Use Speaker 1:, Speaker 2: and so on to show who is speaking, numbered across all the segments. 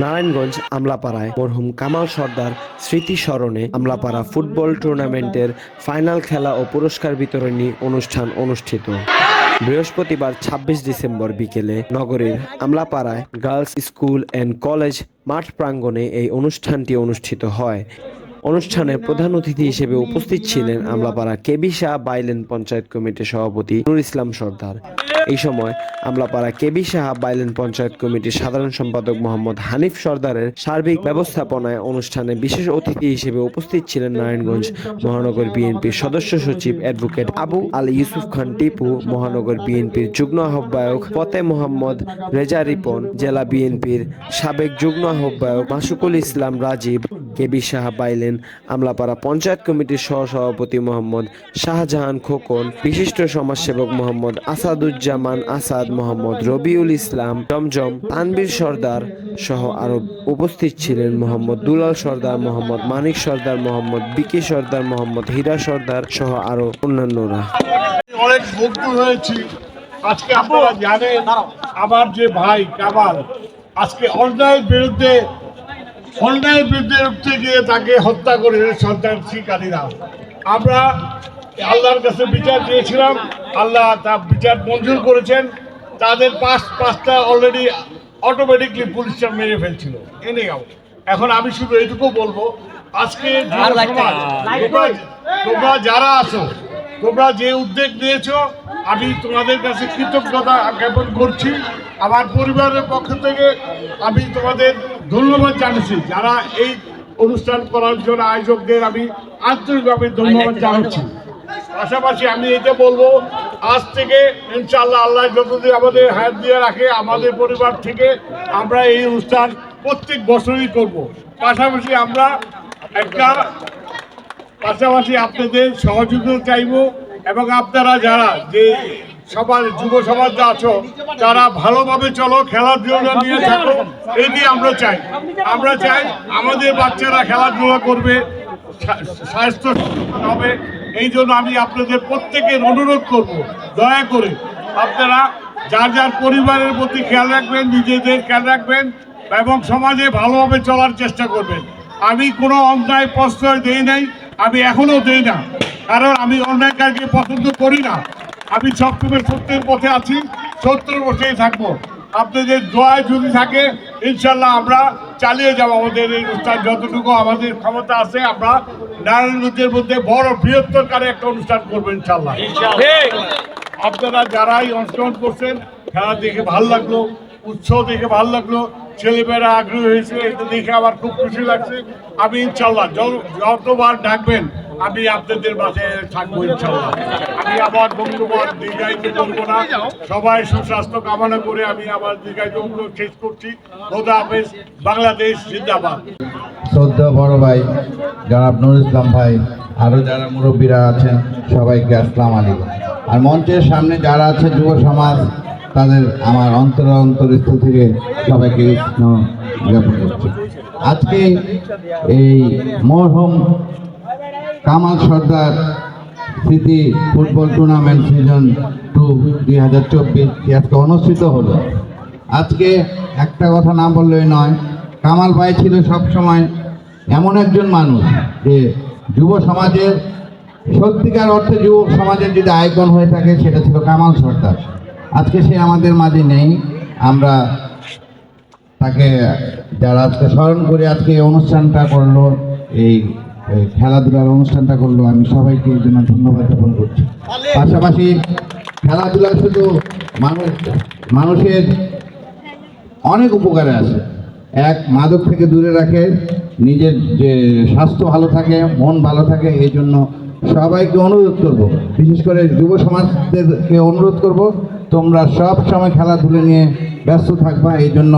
Speaker 1: নারায়ণগঞ্জ আমলাপাড়ায় মরহুম কামাল সর্দার স্মৃতি স্মরণে আমলাপাড়া ফুটবল টুর্নামেন্টের ফাইনাল খেলা ও পুরস্কার বিতরণী অনুষ্ঠান অনুষ্ঠিত বৃহস্পতিবার ২৬ ডিসেম্বর বিকেলে নগরের আমলাপাড়ায় গার্লস স্কুল অ্যান্ড কলেজ মাঠ প্রাঙ্গণে এই অনুষ্ঠানটি অনুষ্ঠিত হয় অনুষ্ঠানে প্রধান অতিথি হিসেবে উপস্থিত ছিলেন আমলাপাড়া কেবিশা বাইলেন পঞ্চায়েত কমিটির সভাপতি নুর ইসলাম সর্দার এই সময় আমলাপাড়া কেবি সাহা বাইলেন পঞ্চায়েত কমিটির সাধারণ সম্পাদক মোহাম্মদ হানিফ সর্দারের সার্বিক ব্যবস্থাপনায় অনুষ্ঠানে বিশেষ অতিথি হিসেবে উপস্থিত ছিলেন নারায়ণগঞ্জ মহানগর বিএনপির সদস্য সচিব অ্যাডভোকেট আবু আলী ইউসুফ খান টিপু মহানগর বিএনপির যুগ্ম আহ্বায়ক ফতে মোহাম্মদ রেজা রিপন জেলা বিএনপির সাবেক যুগ্ম আহ্বায়ক মাসুকুল ইসলাম রাজীব কেবি সাহা বাইলেন আমলাপাড়া পঞ্চায়েত কমিটির সহসভাপতি মোহাম্মদ শাহজাহান খোকন বিশিষ্ট সমাজসেবক মোহাম্মদ আসাদুজ্জা আসাদুজ্জামান আসাদ মোহাম্মদ রবিউল ইসলাম জমজম তানবীর সর্দার সহ আরো উপস্থিত ছিলেন মোহাম্মদ দুলাল সর্দার মোহাম্মদ মানিক সর্দার মোহাম্মদ বিকে সর্দার মোহাম্মদ হীরা সর্দার সহ আরো অন্যান্যরা
Speaker 2: অনেক মুগ্ধ হয়েছি আজকে আপনারা জানেন আমার যে ভাই কামাল আজকে অন্যায়ের বিরুদ্ধে অন্যায়ের বিরুদ্ধে উঠতে গিয়ে তাকে হত্যা করে সন্ত্রাসীকারীরা আমরা আল্লাহর কাছে বিচার দিয়েছিলাম আল্লাহ তা বিচার মঞ্জুর করেছেন তাদের পাঁচ পাঁচটা অলরেডি অটোমেটিকলি পুলিশটা মেরে ফেলছিল এনে গাও এখন আমি শুধু এইটুকু বলবো আজকে তোমরা যারা আছো তোমরা যে উদ্যোগ নিয়েছো আমি তোমাদের কাছে কৃতজ্ঞতা জ্ঞাপন করছি আমার পরিবারের পক্ষ থেকে আমি তোমাদের ধন্যবাদ জানাচ্ছি যারা এই অনুষ্ঠান করার জন্য আয়োজকদের আমি আন্তরিকভাবে ধন্যবাদ জানাচ্ছি পাশাপাশি আমি এটা বলবো আজ থেকে ইনশাল্লাহ আল্লাহ যতদিন আমাদের হায়াত দিয়ে রাখে আমাদের পরিবার থেকে আমরা এই অনুষ্ঠান প্রত্যেক বছরই করব। পাশাপাশি আমরা একটা পাশাপাশি আপনাদের সহযোগিতা চাইব এবং আপনারা যারা যে সমাজ যুব সমাজ আছো তারা ভালোভাবে চলো খেলাধুলা নিয়ে থাকো এটি আমরা চাই আমরা চাই আমাদের বাচ্চারা খেলাধুলা করবে স্বাস্থ্য হবে এই জন্য আমি আপনাদের প্রত্যেকের অনুরোধ করব দয়া করে আপনারা যার যার পরিবারের প্রতি খেয়াল রাখবেন নিজেদের খেয়াল রাখবেন এবং সমাজে ভালোভাবে চলার চেষ্টা করবেন আমি কোনো অন্যায় প্রশ্রয় দেই নাই আমি এখনও দেই না কারণ আমি অন্যায় কাজকে পছন্দ করি না আমি সবসময় সত্যের পথে আছি সত্যের পথেই থাকবো আপনাদের দোয়ায় যদি থাকে ইনশাল্লাহ আমরা চালিয়ে যাব আমাদের এই অনুষ্ঠান যতটুকু আমাদের ক্ষমতা আছে আমরা নারায়ণগঞ্জের মধ্যে বড় বৃহত্তরকারে একটা অনুষ্ঠান করবো ইনশাল্লাহ আপনারা যারাই অংশগ্রহণ করছেন খেলা দেখে ভাল লাগলো উৎসাহ দেখে ভাল লাগলো ছেলেমেয়েরা আগ্রহী হয়েছে এটা দেখে আমার খুব খুশি লাগছে আমি ইনশাল্লাহ যতবার ডাকবেন আমি আপনাদের মাঝে থাকবো ইচ্ছা আমি আবার বন্ধুবান দীর্ঘায়িত করবো না সবাই সুস্বাস্থ্য কামনা করে আমি আবার দীর্ঘায়িত শেষ করছি খোদা হাফেজ বাংলাদেশ জিন্দাবাদ
Speaker 3: শ্রদ্ধা বড় ভাই জনাব নুর ইসলাম ভাই আরও যারা মুরব্বীরা আছেন সবাইকে আসসালাম আলাইকুম আর মঞ্চের সামনে যারা আছে যুব সমাজ তাদের আমার অন্তর অন্তর থেকে সবাইকে জ্ঞাপন করছি আজকে এই মরহম কামাল সর্দার স্মৃতি ফুটবল টুর্নামেন্ট সিজন টু দুই হাজার চব্বিশ আজকে অনুষ্ঠিত হলো আজকে একটা কথা না বললেই নয় কামাল ভাই ছিল সবসময় এমন একজন মানুষ যে যুব সমাজের সত্যিকার অর্থে যুব সমাজের যদি আয়োজন হয়ে থাকে সেটা ছিল কামাল সর্দার আজকে সে আমাদের মাঝে নেই আমরা তাকে যারা আজকে স্মরণ করে আজকে এই অনুষ্ঠানটা করলো এই খেলাধুলার অনুষ্ঠানটা করলো আমি সবাইকে এই জন্য ধন্যবাদ জ্ঞাপন করছি পাশাপাশি খেলাধুলা শুধু মানুষ মানুষের অনেক উপকারে আছে এক মাদক থেকে দূরে রাখে নিজের যে স্বাস্থ্য ভালো থাকে মন ভালো থাকে এই জন্য সবাইকে অনুরোধ করব বিশেষ করে যুব সমাজদেরকে অনুরোধ করব তোমরা সব সময় খেলাধুলো নিয়ে ব্যস্ত থাকবা এই জন্য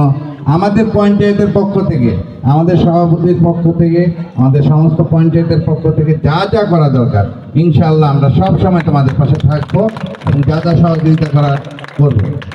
Speaker 3: আমাদের পঞ্চায়েতের পক্ষ থেকে আমাদের সভাপতির পক্ষ থেকে আমাদের সমস্ত পঞ্চায়েতের পক্ষ থেকে যা যা করা দরকার ইনশাল্লাহ আমরা সব সময় তোমাদের পাশে থাকবো এবং যা যা সহযোগিতা করা করবো